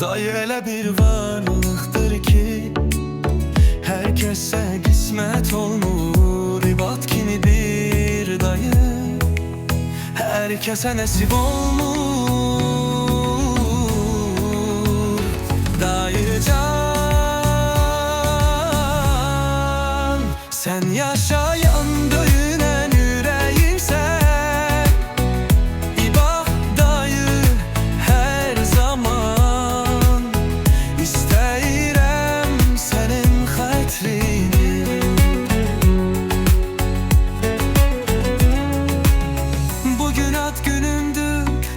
Dayı elə bir varlıqdır ki Herkese kısmet olmur. İbat kimi bir dayı Herkese nasip olmur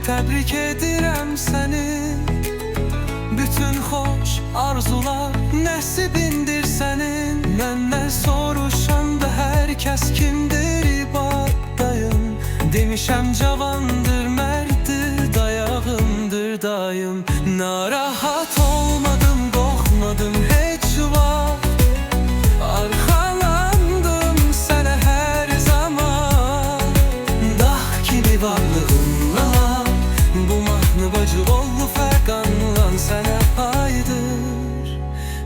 təbrik edirəm səni. Bütün xoş arzular nəsibindir sənin. Məndən soruşanda hər kəs kimdir? İbaddayım Demişəm cavandır, mərddir, dayağımdır dayım. Narahat olmadım,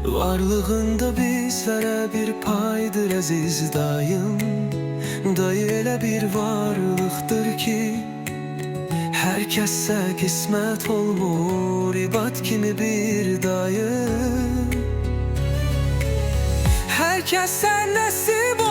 Varlığında bizlərə bir paydır əziz dayım. Dayı elə bir varlıqdır ki Hər kəsə qismət olmur İbad kimi bir dayı. Hər kəsə nəsib